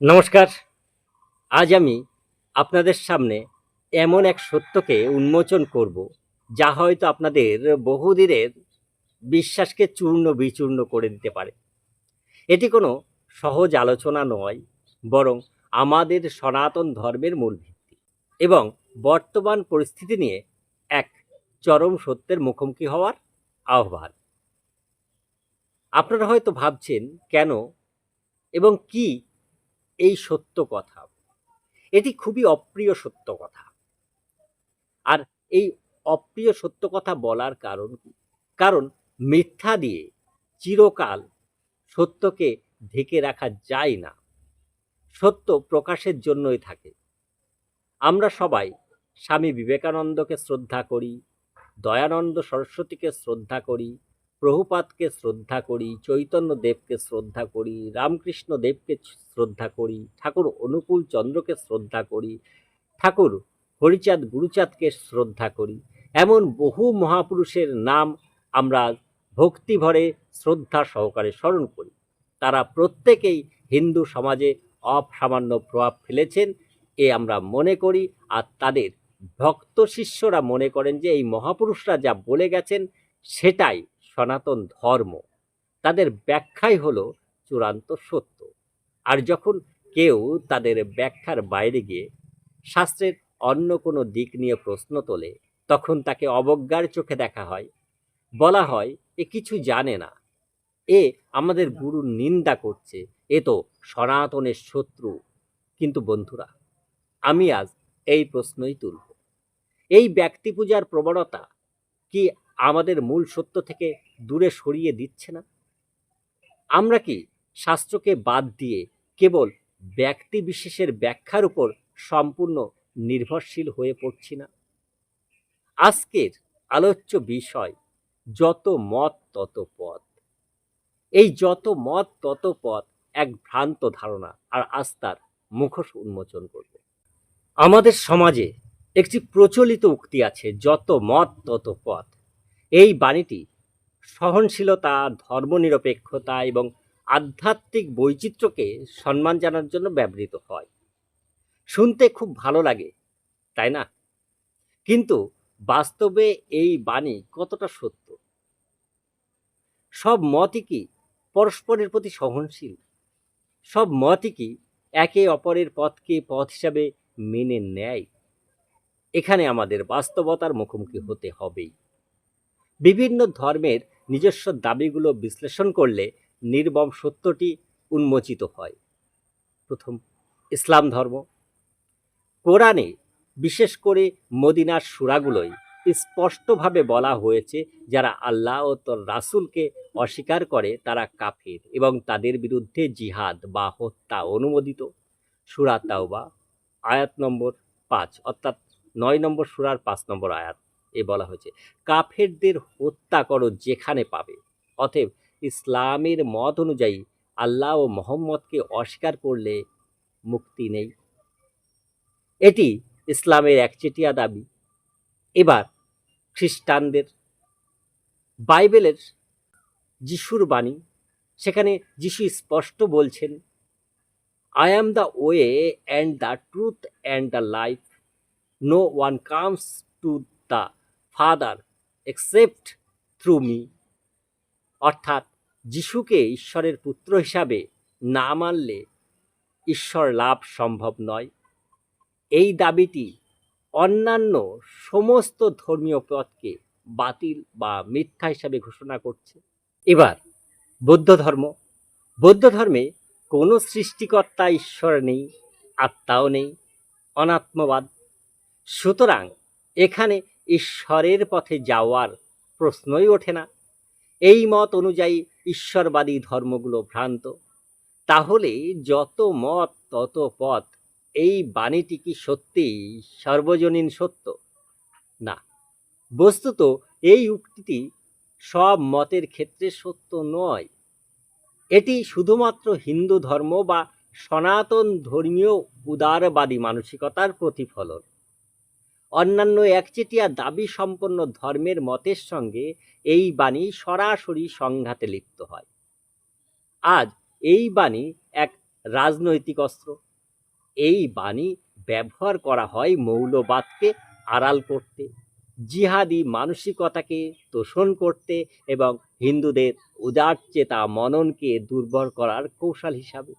নমস্কার। আজ আমি আপনাদের সামনে এমন এক সত্যকে উন্মোচন করব, যা হয়তো আপনাদের বহুদিনের বিশ্বাসকে চূর্ণ বিচূর্ণ করে দিতে পারে। এটি কোনো সহজ আলোচনা নয়, বরং আমাদের সনাতন ধর্মের মূল ভিত্তি এবং বর্তমান পরিস্থিতি নিয়ে এক চরম সত্যের মুখোমুখি হওয়ার আহ্বান। আপনারা হয়তো ভাবছেন, কেন এবং কি এই সত্য কথা। এটি খুবই অপ্রিয় সত্য কথা। আর এই অপ্রিয় সত্য কথা বলার কারণ কি? কারণ মিথ্যা দিয়ে চিরকাল সত্যকে ঢেকে রাখা যায় না। সত্য প্রকাশের জন্যই থাকে। আমরা সবাই স্বামী বিবেকানন্দকে শ্রদ্ধা করি, দয়ানন্দ সরস্বতীকে শ্রদ্ধা করি প্রভুপাতকে শ্রদ্ধা করি চৈতন্য দেবকে শ্রদ্ধা করি রামকৃষ্ণ দেবকে শ্রদ্ধা করি, ঠাকুর অনুকূল চন্দ্রকে শ্রদ্ধা করি, ঠাকুর হরিচাঁদ গুরুচাঁদকে শ্রদ্ধা করি। এমন বহু মহাপুরুষের নাম আমরা ভক্তিভরে শ্রদ্ধা সহকারে স্মরণ করি। তারা প্রত্যেকেই হিন্দু সমাজে অসামান্য প্রভাব ফেলেছেন, এ আমরা মনে করি, আর তাদের ভক্ত শিষ্যরা মনে করেন যে এই মহাপুরুষরা যা বলে গেছেন, সেটাই সনাতন ধর্ম, তাদের ব্যাখ্যাই হলো চূড়ান্ত সত্য। আর যখন কেউ তাদের ব্যাখ্যার বাইরে গিয়ে শাস্ত্রের অন্য কোনো দিক নিয়ে প্রশ্ন তোলে, তখন তাকে অবজ্ঞার চোখে দেখা হয়। বলা হয়, এ কিছু জানে না। এ আমাদের গুরুর নিন্দা করছে। এ তো সনাতনের শত্রু। কিন্তু বন্ধুরা, আমি আজ এই প্রশ্নই তুলব। এই ব্যক্তি পূজার প্রবণতা কি আমাদের মূল সত্য থেকে দূরে সরিয়ে দিচ্ছে না? আমরা কি শাস্ত্রকে বাদ দিয়ে কেবল ব্যক্তি বিশেষের ব্যাখ্যার উপর সম্পূর্ণ নির্ভরশীল হয়ে পড়ছি না? আজকের আলোচ্য বিষয়, যত মত তত পথ। এই যত মত তত পথ এক ভ্রান্ত ধারণা আর আস্থার মুখোশ উন্মোচন করবে। আমাদের সমাজে একটি প্রচলিত উক্তি আছে, যত মত তত পথ। এই বাণীটি সহনশীলতা, ধর্মনিরপেক্ষতা এবং আধ্যাত্মিক বৈচিত্র্যকে সম্মান জানার জন্য ব্যবহৃত হয়। শুনতে খুব ভালো লাগে, তাই না? কিন্তু বাস্তবে এই বাণী কতটা সত্য? সব মতই কি পরস্পরের প্রতি সহনশীল? সব মতই কি একে অপরের পথকে পথ হিসাবে মেনে নেয়? এখানে আমাদের বাস্তবতার মুখোমুখি হতে হবেই। বিভিন্ন ধর্মের নিজস্ব দাবিগুলো বিশ্লেষণ করলে নির্মম সত্যটি উন্মোচিত হয়। প্রথম, ইসলাম ধর্ম। কোরআনে বিশেষ করে মদিনার সুরাগুলোয় স্পষ্টভাবে বলা হয়েছে, যারা আল্লাহ ও তোর রাসূলকে অস্বীকার করে তারা কাফের এবং তাদের বিরুদ্ধে জিহাদ বা হত্যা অনুমোদিত। সুরা তাওবা, আয়াত নম্বর পাঁচ, অর্থাৎ নয় নম্বর সুরার পাঁচ নম্বর আয়াত। এ বলা হয়েছে। কাফেরদের হত্যা করো যেখানে পাবে। অতএব ইসলামের মত অনুযায়ী আল্লাহ ও মোহাম্মদকে অস্বীকার করলে মুক্তি নেই। এটি ইসলামের একচেটিয়া দাবি। এবার খ্রিস্টানদের বাইবেলের যিশুর বাণী, সেখানে যিশু স্পষ্ট বলছেন I am the way and the truth and the life no one comes to the father except through me অর্থাৎ যিশুকে ঈশ্বরের পুত্র হিসাবে না মানলে ঈশ্বর লাভ সম্ভব নয়। এই দাবিটি অন্যান্য সমস্ত ধর্মীয় পথকে বাতিল বা মিথ্যা হিসাবে ঘোষণা করছে। এবার বৌদ্ধ ধর্ম। বৌদ্ধ ধর্মে কোনো সৃষ্টিকর্তা ঈশ্বর নেই, আত্মাও নেই, অনাত্মবাদ। সুতরাং এখানে ঈশ্বরের পথে যাওয়ার প্রশ্নই ওঠে না। এই মত অনুযায়ী ঈশ্বরবাদী ধর্মগুলো ভ্রান্ত। তাহলে যত মত, তত পথ, এই বাণীটি কি সত্যিই সর্বজনীন সত্য? না। বস্তুত এই উক্তিটি সব মতের ক্ষেত্রে সত্য নয়। এটি শুধুমাত্র হিন্দু ধর্ম বা সনাতন ধর্মীয় উদারবাদী মানসিকতার প্রতিফলন। অন্যান্য একচেটিয়া দাবি সম্পন্ন ধর্মের মতের সঙ্গে এই বাণী সরাসরি সংঘাতে লিপ্ত হয়। আজ এই বাণী এক রাজনৈতিক অস্ত্র। এই বাণী ব্যবহার করা হয় মৌলবাদকে আড়াল করতে, জিহাদি মানসিকতাকে তোষণ করতে এবং হিন্দুদের উদার চেতা মননকে দুর্বল করার কৌশল হিসাবে।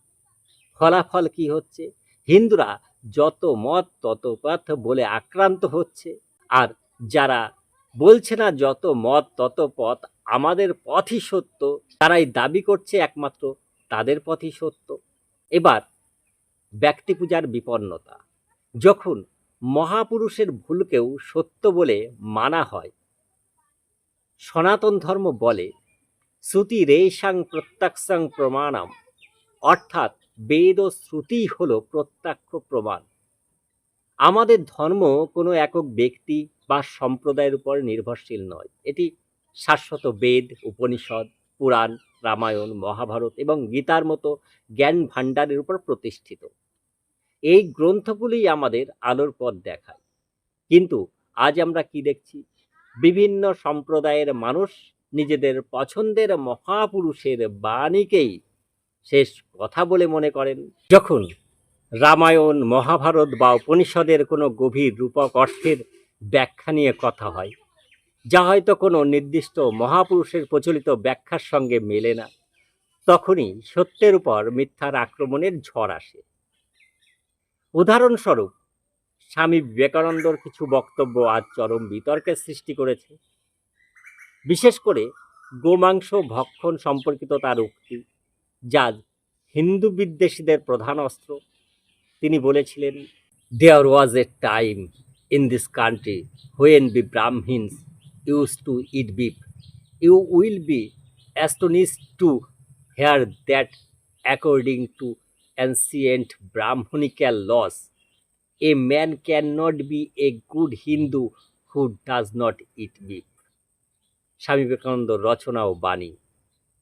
ফলাফল কি হচ্ছে? হিন্দুরা যত মত তত পথ বলে আক্রান্ত হচ্ছে। আর যারা বলছে না যত মত তত পথ আমাদের পথই সত্য, তারাই দাবি করছে একমাত্র তাদের পথই সত্য। এবার ব্যক্তি পূজার বিপন্নতা। যখন মহাপুরুষের ভুলকেও সত্য বলে মানা হয়, সনাতন ধর্ম বলে শ্রুতি রেশাং প্রত্যক্ষাং প্রমাণাম, অর্থাৎ বেদ ও শ্রুতি হল প্রত্যক্ষ প্রমাণ। আমাদের ধর্ম কোনো একক ব্যক্তি বা সম্প্রদায়ের উপর নির্ভরশীল নয়। এটি শাশ্বত বেদ, উপনিষদ, পুরাণ, রামায়ণ, মহাভারত এবং গীতার মতো জ্ঞান ভাণ্ডারের উপর প্রতিষ্ঠিত। এই গ্রন্থগুলি আমাদের আলোর পথ দেখায়। কিন্তু আজ আমরা কি দেখছি? বিভিন্ন সম্প্রদায়ের মানুষ নিজেদের পছন্দের মহাপুরুষের বাণীকেই শেষ কথা বলে মনে করেন। যখন রামায়ণ, মহাভারত বা উপনিষদের কোনো গভীর রূপক অর্থের ব্যাখ্যা নিয়ে কথা হয়, যা হয়তো কোনো নির্দিষ্ট মহাপুরুষের প্রচলিত ব্যাখ্যার সঙ্গে মেলে না, তখনই সত্যের উপর মিথ্যার আক্রমণের ঝড় আসে। উদাহরণস্বরূপ, স্বামী বিবেকানন্দর কিছু বক্তব্য আজ চরম বিতর্কের সৃষ্টি করেছে। বিশেষ করে গোমাংস ভক্ষণ সম্পর্কিত তার উক্তি। যা হিন্দু বিদ্বেষীদের প্রধান অস্ত্র, তিনি বলেছিলেন there was a time in this country when the Brahmins used to eat beef you will be astonished to hear that according to ancient Brahminical laws a man can not be a good Hindu who does not eat beef Swami Vivekananda রচনা ও বাণী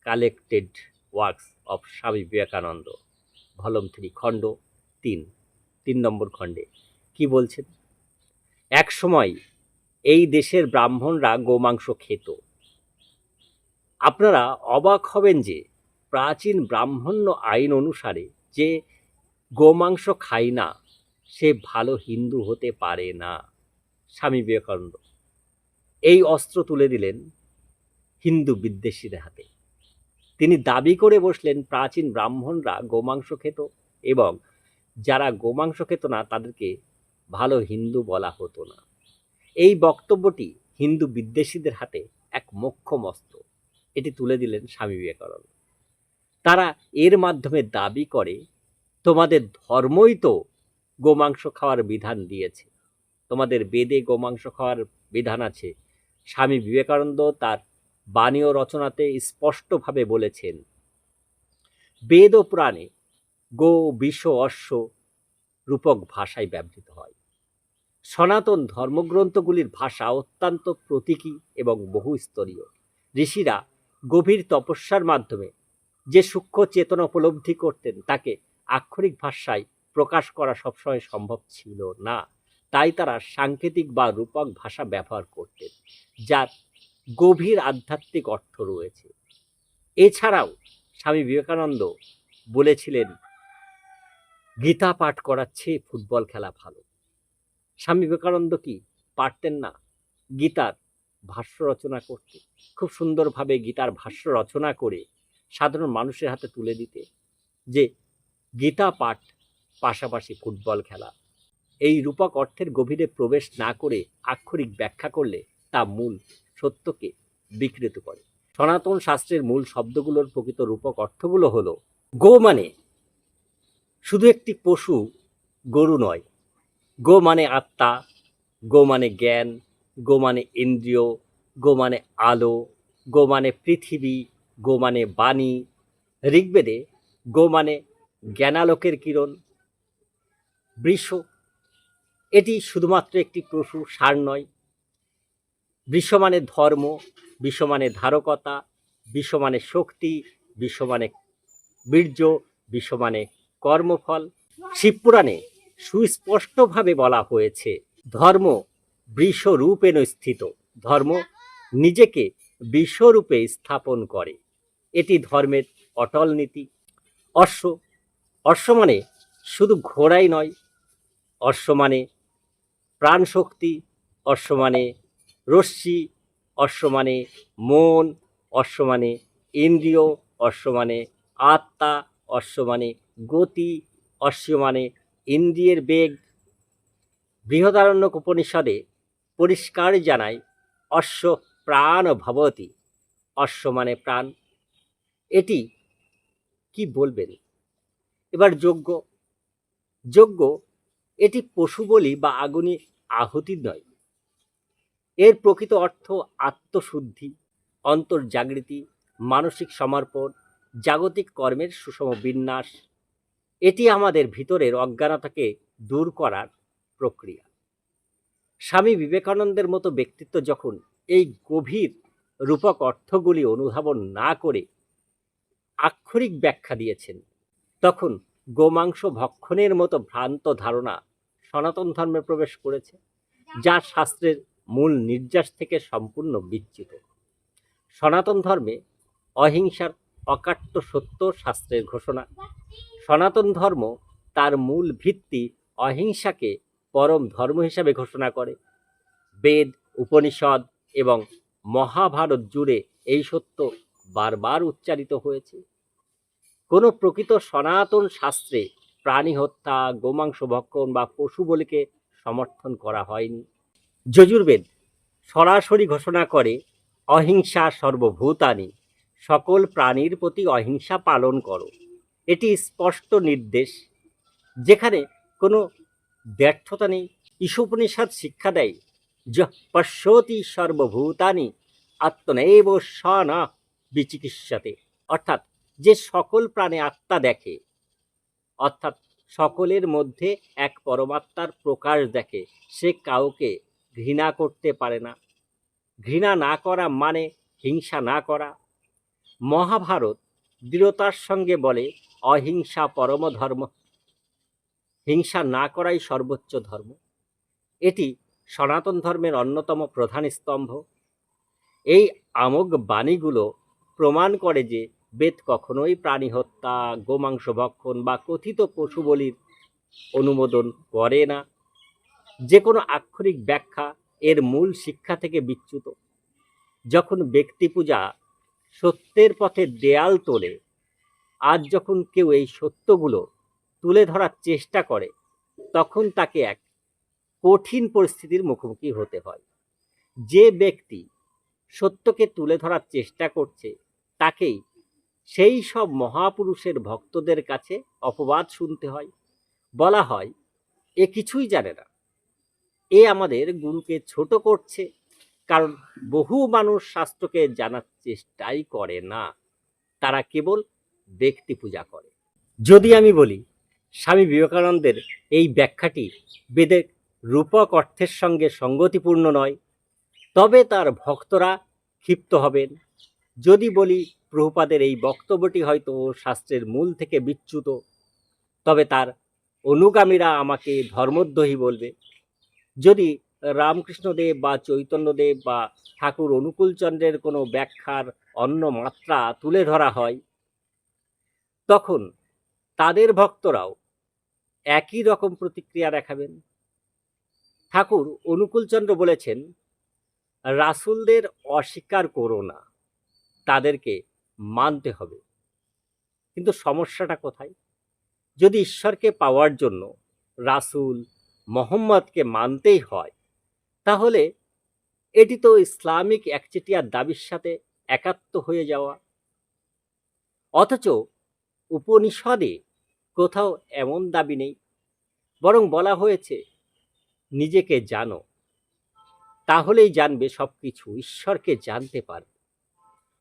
collected works of Swami Vivekananda ভলম three খণ্ড তিন তিন নম্বর খণ্ডে কি বলছেন? এক সময় এই দেশের ব্রাহ্মণরা গোমাংস খেত। আপনারা অবাক হবেন যে প্রাচীন ব্রাহ্মণ্য আইন অনুসারে যে গোমাংস খায় না, সে ভালো হিন্দু হতে পারে না, স্বামী বিবেকানন্দ। এই অস্ত্র তুলে দিলেন হিন্দু বিদ্বেষীদের হাতে। তিনি দাবি করে বসলেন প্রাচীন ব্রাহ্মণরা গোমাংস খেত এবং যারা গোমাংস খেত না, তাদেরকে ভালো হিন্দু বলা হতো না। এই বক্তব্যটি হিন্দু বিদ্বেষীদের হাতে এক মোক্ষম অস্ত্র এটি তুলে দিলেন স্বামী বিবেকানন্দ। তারা এর মাধ্যমে দাবি করে, তোমাদের ধর্মই তো গোমাংস খাওয়ার বিধান দিয়েছে। তোমাদের বেদে গোমাংস খাওয়ার বিধান আছে। স্বামী বিবেকানন্দ তার বাণী ও রচনাতে স্পষ্টভাবে বলেছেন, বেদ ও পুরাণে গো বিষ অশ্ব রূপক ভাষায় ব্যবহৃত হয়। সনাতন ধর্মগ্রন্থগুলির ভাষা অত্যন্ত প্রতীকী এবং বহুস্তরীয়। ঋষিরা গভীর তপস্যার মাধ্যমে যে সূক্ষ্ম চেতনা উপলব্ধি করতেন, তাকে আক্ষরিক ভাষায় প্রকাশ করা সবসময় সম্ভব ছিল না। তাই তারা সাংকেতিক বা রূপক ভাষা ব্যবহার করতেন, যার গভীর আধ্যাত্মিক অর্থ রয়েছে। এছাড়াও স্বামী বিবেকানন্দ বলেছিলেন, গীতা পাঠ করার চেয়ে ফুটবল খেলা ভালো। স্বামী বিবেকানন্দ কি পারতেন না গীতার ভাষ্য রচনা করতে? খুব সুন্দরভাবে গীতার ভাষ্য রচনা করে সাধারণ মানুষের হাতে তুলে দিতে যে গীতা পাঠ পাশাপাশি ফুটবল খেলা। এই রূপক অর্থের গভীরে প্রবেশ না করে আক্ষরিক ব্যাখ্যা করলে তা মূল সত্যকে বিকৃত করে। সনাতন শাস্ত্রের মূল শব্দগুলোর প্রকৃত রূপক অর্থগুলো হলো গো মানে শুধু একটি পশু, গরু নয়। গো মানে আত্মা, গো মানে জ্ঞান, গো মানে ইন্দ্রিয়, গো মানে আলো, গো মানে পৃথিবী, গো মানে বাণী। ঋগ্বেদে গো মানে জ্ঞানালোকের কিরণ, বৃষ। এটি শুধুমাত্র একটি পশু সার নয় বৃষ মানে ধর্ম বিষ মানে ধারকতা বিষ মানে শক্তি বিষ মানে বীর্য বিষ মানে কর্মফল। শিবপুরাণে সুস্পষ্টভাবে বলা হয়েছে, ধর্ম বৃষরূপেণ স্থিত। ধর্ম নিজেকে বিশ্বরূপে স্থাপন করে। এটি ধর্মের অটল নীতি। অশ্ব অশ্ব মানে শুধু ঘোড়াই নয় অশ্ব মানে প্রাণশক্তি অশ্ব মানে রশ্মি অশ্ব মানে মন অশ্ব মানে ইন্দ্রিয় অশ্ব মানে আত্মা অশ্ব মানে গতি অশ্ব মানে ইন্দ্রিয়ের বেগ। বৃহদারণ্যক উপনিষদে পরিষ্কার জানায়, অশ্ব প্রাণ ভবতি অশ্ব মানে প্রাণ। এটি কি বলবেন? এবার যজ্ঞ। যজ্ঞ এটি পশু বলি বা আগুনে আহুতি নয়। এর প্রকৃত অর্থ আত্মশুদ্ধি, অন্তর্জাগৃতি, মানসিক সমর্পণ, জাগতিক কর্মের সুষম বিন্যাস। এটি আমাদের ভিতরের অজ্ঞানতাকে দূর করার প্রক্রিয়া। স্বামী বিবেকানন্দের মতো ব্যক্তিত্ব যখন এই গভীর রূপক অর্থগুলি অনুধাবন না করে আক্ষরিক ব্যাখ্যা দিয়েছেন, তখন গোমাংস ভক্ষণের মতো ভ্রান্ত ধারণা সনাতন ধর্মে প্রবেশ করেছে, যা শাস্ত্রের মূল নির্যাস থেকে সম্পূর্ণ বিচ্যুত। সনাতন ধর্মে অহিংসার অকাট্য সত্য শাস্ত্রের ঘোষণা। সনাতন ধর্ম তার মূল ভিত্তি অহিংসাকে পরম ধর্ম হিসাবে ঘোষণা করে। বেদ, উপনিষদ এবং মহাভারত জুড়ে এই সত্য বারবার উচ্চারিত হয়েছে। কোনো প্রকৃত সনাতন শাস্ত্রে প্রাণী হত্যা গোমাংস ভক্ষণ বা পশু বলিকে সমর্থন করা হয়নি। যজুর্বেদ সরাসরি ঘোষণা করে, অহিংসা সর্বভূতানি, সকল প্রাণীর প্রতি অহিংসা পালন করো। এটি স্পষ্ট নির্দেশ, যেখানে কোনো ব্যর্থতা নেই। ঈশোপনিষদ শিক্ষা দেয়, য পশ্যতি সর্বভূতানি, আত্মনৈব না বিচিকিৎসাতে। অর্থাৎ যে সকল প্রাণে আত্মা দেখে, অর্থাৎ সকলের মধ্যে এক পরমাত্মার প্রকাশ দেখে, সে কাউকে ঘৃণা করতে পারে না। ঘৃণা না করা মানে হিংসা না করা। মহাভারত দৃঢ়তার সঙ্গে বলে, অহিংসা পরম ধর্ম। হিংসা না করাই সর্বোচ্চ ধর্ম। এটি সনাতন ধর্মের অন্যতম প্রধান স্তম্ভ। এই আমোগ বাণীগুলো প্রমাণ করে যে বেদ কখনোই প্রাণী হত্যা, গোমাংস ভক্ষণ বা কথিত পশু বলির অনুমোদন করে না। যে কোনো আক্ষরিক ব্যাখ্যা এর মূল শিক্ষা থেকে বিচ্যুত। যখন ব্যক্তি পূজা সত্যের পথে দেয়াল তোলে, আজ যখন কেউ এই সত্যগুলো তুলে ধরার চেষ্টা করে, তখন তাকে এক কঠিন পরিস্থিতির মুখোমুখি হতে হয়। যে ব্যক্তি সত্যকে তুলে ধরার চেষ্টা করছে, তাকেই সেই সব মহাপুরুষের ভক্তদের কাছে অপবাদ শুনতে হয়। বলা হয়, এ কিছুই জানে না। এ আমাদের গুরুকে ছোট করছে, কারণ বহু মানুষ শাস্ত্রকে জানার চেষ্টাই করে না। তারা কেবল ব্যক্তি পূজা করে। যদি আমি বলি, স্বামী বিবেকানন্দের এই ব্যাখ্যাটি বেদের রূপক অর্থের সঙ্গে সঙ্গতিপূর্ণ নয়, তবে তার ভক্তরা ক্ষিপ্ত হবেন। যদি বলি, প্রভুপাদের এই বক্তব্যটি হয়তো শাস্ত্রের মূল থেকে বিচ্যুত, তবে তার অনুগামীরা আমাকে ধর্মদ্রোহী বলবে। যদি রামকৃষ্ণদেব বা চৈতন্যদেব বা ঠাকুর অনুকূলচন্দ্রের কোনো ব্যাখ্যার অন্য মাত্রা তুলে ধরা হয়, তখন তাদের ভক্তরাও একই রকম প্রতিক্রিয়া দেখাবেন। ঠাকুর অনুকূলচন্দ্র বলেছেন, রাসুলদের অস্বীকার করো না, তাদেরকে মানতে হবে। কিন্তু সমস্যাটা কোথায়? যদি ঈশ্বরকে পাওয়ার জন্য রাসুল মোহাম্মদকে মানতেই হয়। তাহলে এটি তো ইসলামিক একচেটিয়ার দাবির সাথে একাত্ম হয়ে যাওয়া। অথচ উপনিষদে কোথাও এমন দাবি নেই, বরং বলা হয়েছে, নিজেকে জানো, তাহলেই জানবে সব কিছু ঈশ্বরকে জানতে পারবে।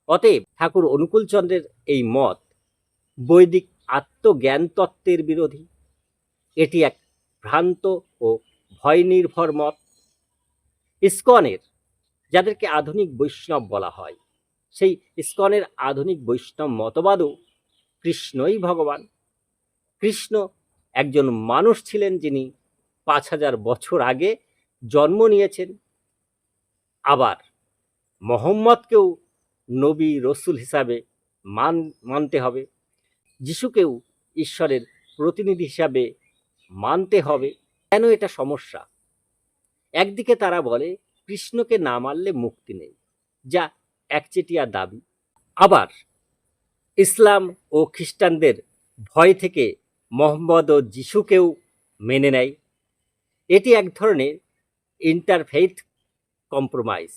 অতএব ঠাকুর অনুকূলচন্দ্রের এই মত বৈদিক আত্মজ্ঞান তত্ত্বের বিরোধী, এটি এক ভ্রান্ত ও ভয় নির্ভর মত। ইস্কনের, যাদেরকে আধুনিক বৈষ্ণব বলা হয়, সেই ইস্কনের আধুনিক বৈষ্ণব মতবাদও কৃষ্ণই ভগবান। কৃষ্ণ একজন মানুষ ছিলেন যিনি পাঁচ হাজার বছর আগে জন্ম নিয়েছেন। আবার মোহাম্মদকেও নবী রসুল হিসাবে মান, মানতে হবে। যিশুকেও ঈশ্বরের প্রতিনিধি হিসাবে মানতে হবে, কেন এটা সমস্যা? একদিকে তারা বলে, কৃষ্ণকে না মারলে মুক্তি নেই, যা একচেটিয়া দাবি। আবার ইসলাম ও খ্রিস্টানদের ভয় থেকে মোহাম্মদ ও যিশুকেও মেনে নেয়। এটি এক ধরনের ইন্টারফেইথ কম্প্রোমাইজ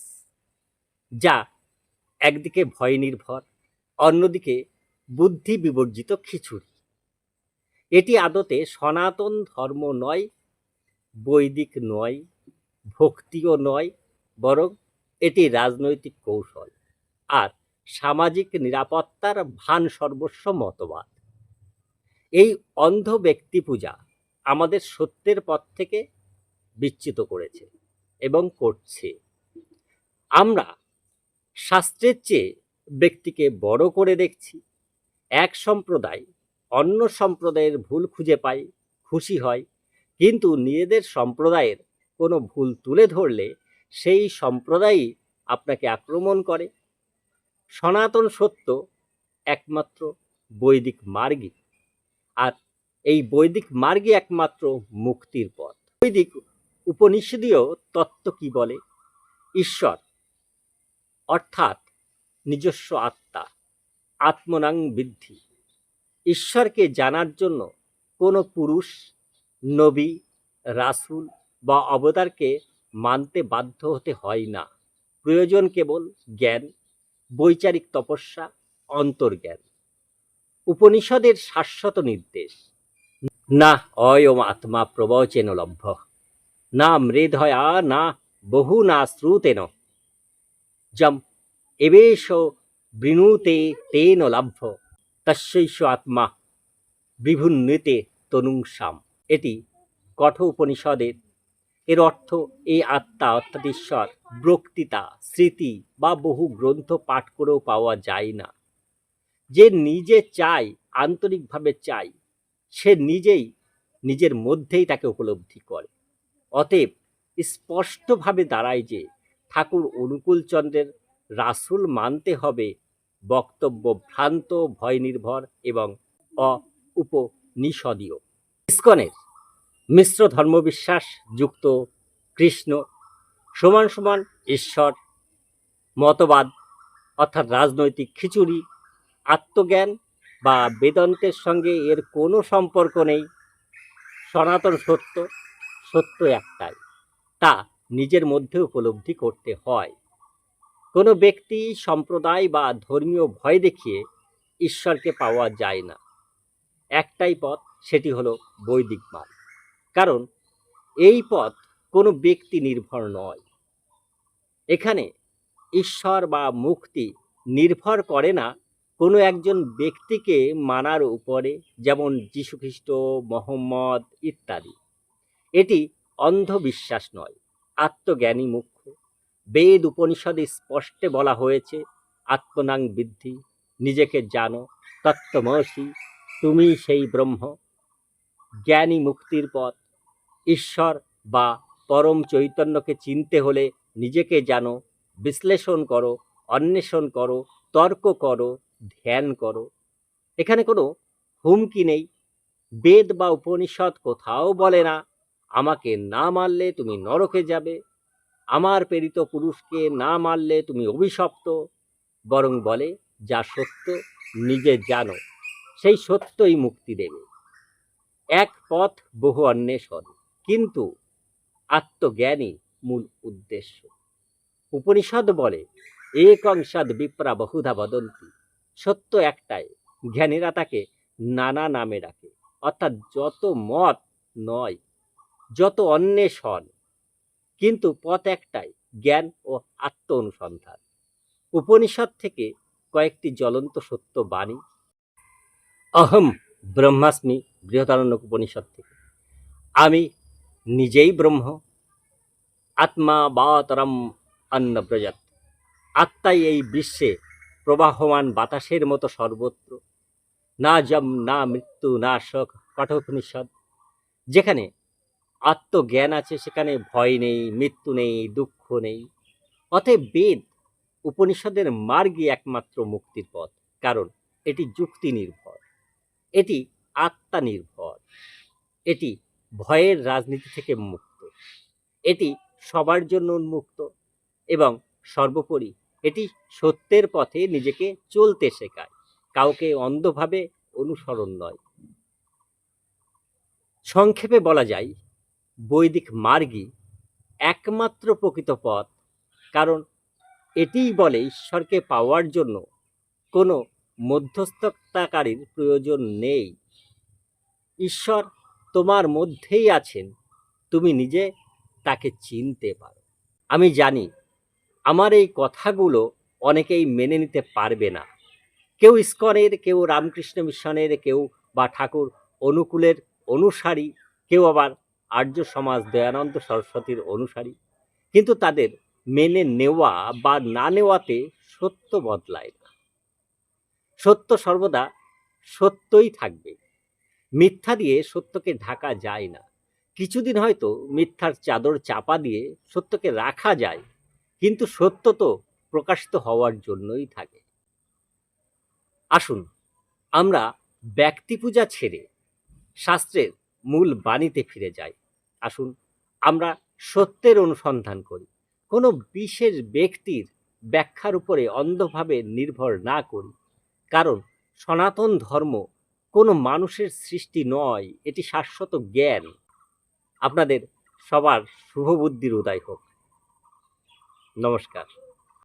যা একদিকে ভয় নির্ভর, অন্যদিকে বুদ্ধি বিবর্জিত খিচুড়ি। এটি আদতে সনাতন ধর্ম নয়, বৈদিক নয়, ভক্তিও নয়, বরং এটি রাজনৈতিক কৌশল। আর সামাজিক নিরাপত্তার ভান সর্বস্ব মতবাদ। এই অন্ধ ব্যক্তি পূজা আমাদের সত্যের পথ থেকে বিচ্যুত করেছে এবং করছে। আমরা শাস্ত্রের চেয়ে ব্যক্তিকে বড় করে দেখছি। এক সম্প্রদায় অন্য সম্প্রদায়ের ভুল খুঁজে পাই, খুশি হয়। কিন্তু নিজেদের সম্প্রদায়ের কোনো ভুল তুলে ধরলে সেই সম্প্রদায়ই আপনাকে আক্রমণ করে। সনাতন সত্য একমাত্র বৈদিক মার্গই। আর এই বৈদিক মার্গই একমাত্র মুক্তির পথ। বৈদিক উপনিষদীয় তত্ত্ব কি বলে? ঈশ্বর, অর্থাৎ নিজস্ব আত্মা, আত্মনাং বৃদ্ধি। ঈশ্বরকে জানার জন্য কোনো পুরুষ, নবী, রাসূল বা অবতারকে মানতে বাধ্য হতে হয় না। প্রয়োজন কেবল জ্ঞান, বৈচারিক তপস্যা, অন্তর্জ্ঞান। উপনিষদের শাশ্বত নির্দেশ, না অয়ম আত্মা প্রবচেন লভ্য না মৃদয়া, না বহু না শ্রুতেন, যম এবেশ বৃণুতে তেন লাভ্য তস্যৈষ আত্মা বিভুন্নিতে তনুংসাম এটি কঠ উপনিষদের এর অর্থ এই আত্মা অর্থাৎ ঈশ্বর, বক্তৃতা, স্মৃতি বা বহু গ্রন্থ পাঠ করেও পাওয়া যায় না। যে নিজে চায়, আন্তরিকভাবে চায়, সে নিজেই নিজের মধ্যেই তাকে উপলব্ধি করে। অতএব স্পষ্টভাবে দাঁড়ায় যে ঠাকুর অনুকূলচন্দ্রের রাসূল মানতে হবে বক্তব্য ভ্রান্ত ভয় নির্ভর এবং উপনিষদীয় ইস্কনের মিশ্র ধর্মবিশ্বাস যুক্ত কৃষ্ণ সমান সমান ঈশ্বর, মতবাদ অর্থাৎ রাজনৈতিক খিচুড়ি, আত্মজ্ঞান বা বেদান্তের সঙ্গে এর কোনো সম্পর্ক নেই। সনাতন সত্য সত্য একটাই, তা নিজের মধ্যে উপলব্ধি করতে হয়। কোনো ব্যক্তি সম্প্রদায় বা ধর্মীয় ভয় দেখিয়ে ঈশ্বরকে পাওয়া যায় না। একটাই পথ, সেটি হলো বৈদিক মার্গ কারণ এই পথ কোনো ব্যক্তি নির্ভর নয়। এখানে ঈশ্বর বা মুক্তি নির্ভর করে না কোনো একজন ব্যক্তিকে মানার উপরে, যেমন যীশুখ্রিস্ট, মোহাম্মদ ইত্যাদি। এটি অন্ধবিশ্বাস নয় আত্মজ্ঞানী মুখ্য বেদ উপনিষদে স্পষ্টে বলা হয়েছে, আত্মনাং বৃদ্ধি, নিজেকে জানো, তত্ত্বমসি, তুমি সেই ব্রহ্ম। জ্ঞানী মুক্তির পথ, ঈশ্বর বা পরম চৈতন্যকে চিনতে হলে নিজেকে জানো, বিশ্লেষণ করো, অন্বেষণ করো, তর্ক করো, ধ্যান করো। এখানে কোনো হুমকি নেই। বেদ বা উপনিষদ কোথাও বলে না, আমাকে না মারলে তুমি নরকে যাবে। আমার প্রেরিত পুরুষকে না মারলে তুমি অভিশপ্ত। বরং বলে, যা সত্য, নিজে জানো। সেই সত্যই মুক্তি দেবে। এক পথ বহু অন্বেষণ। কিন্তু আত্মজ্ঞানই মূল উদ্দেশ্য। উপনিষদ বলে, এক সদ বিপ্রা বহুধা বদন্তি। সত্য একটাই, জ্ঞানীরা তাকে নানা নামে ডাকে। অর্থাৎ যত মত নয়, যত অন্বেষণ কিন্তু পথ একটাই, জ্ঞান ও আত্ম অনুসন্ধান উপনিষদ থেকে কয়েকটি জ্বলন্ত সত্য বাণী। অহম ব্রহ্মাস্মি বৃহদারণ্য উপনিষদ থেকে। আমি নিজেই ব্রহ্ম, আত্মা বাতরম অন্নব্রজাত আত্মাই এই বিশ্বে প্রবাহমান বাতাসের মতো সর্বত্র। না জম, না মৃত্যু, না শোক, কঠোপনিষদ। যেখানে আত্মজ্ঞান আছে, সেখানে ভয় নেই, মৃত্যু নেই, দুঃখ নেই। অতএব বেদ উপনিষদের মার্গই একমাত্র মুক্তির পথ, কারণ এটি যুক্তি নির্ভর এটি আত্মা নির্ভর এটি ভয়ের রাজনীতি থেকে মুক্ত, এটি সবার জন্য উন্মুক্ত এবং সর্বোপরি এটি সত্যের পথে নিজেকে চলতে শেখায়, কাউকে অন্ধভাবে অনুসরণ নয়। সংক্ষেপে বলা যায় বৈদিক মার্গই একমাত্র প্রকৃত পথ। কারণ এটিই বলে ঈশ্বরকে পাওয়ার জন্য কোনো মধ্যস্থতাকারীর প্রয়োজন নেই। ঈশ্বর তোমার মধ্যেই আছেন, তুমি নিজে তাকে চিনতে পারো। আমি জানি, আমার এই কথাগুলো অনেকেই মেনে নিতে পারবে না। কেউ ইস্কনের, কেউ রামকৃষ্ণ মিশনের, কেউ বা ঠাকুর অনুকূলের অনুসারী, কেউ আবার আর্য সমাজ দয়ানন্দ সরস্বতীর অনুসারী। কিন্তু তাদের মেনে নেওয়া বা না নেওয়াতে সত্য বদলায় না। সত্য সর্বদা সত্যই থাকবে। মিথ্যা দিয়ে সত্যকে ঢাকা যায় না। কিছুদিন হয়তো মিথ্যার চাদর চাপা দিয়ে সত্যকে রাখা যায়, কিন্তু সত্য তো প্রকাশিত হওয়ার জন্যই থাকে। আসুন, আমরা ব্যক্তি পূজা ছেড়ে শাস্ত্রের মূল বাণীতে ফিরে যাই। আসুন, আমরা সত্যের অনুসন্ধান করি। কোনো বিশেষ ব্যক্তির ব্যাখ্যার উপরে অন্ধভাবে নির্ভর না করি। কারণ, সনাতন ধর্ম কোনো মানুষের সৃষ্টি নয়, এটি শাশ্বত জ্ঞান। আপনাদের সবার শুভবুদ্ধির উদয় হোক। নমস্কার।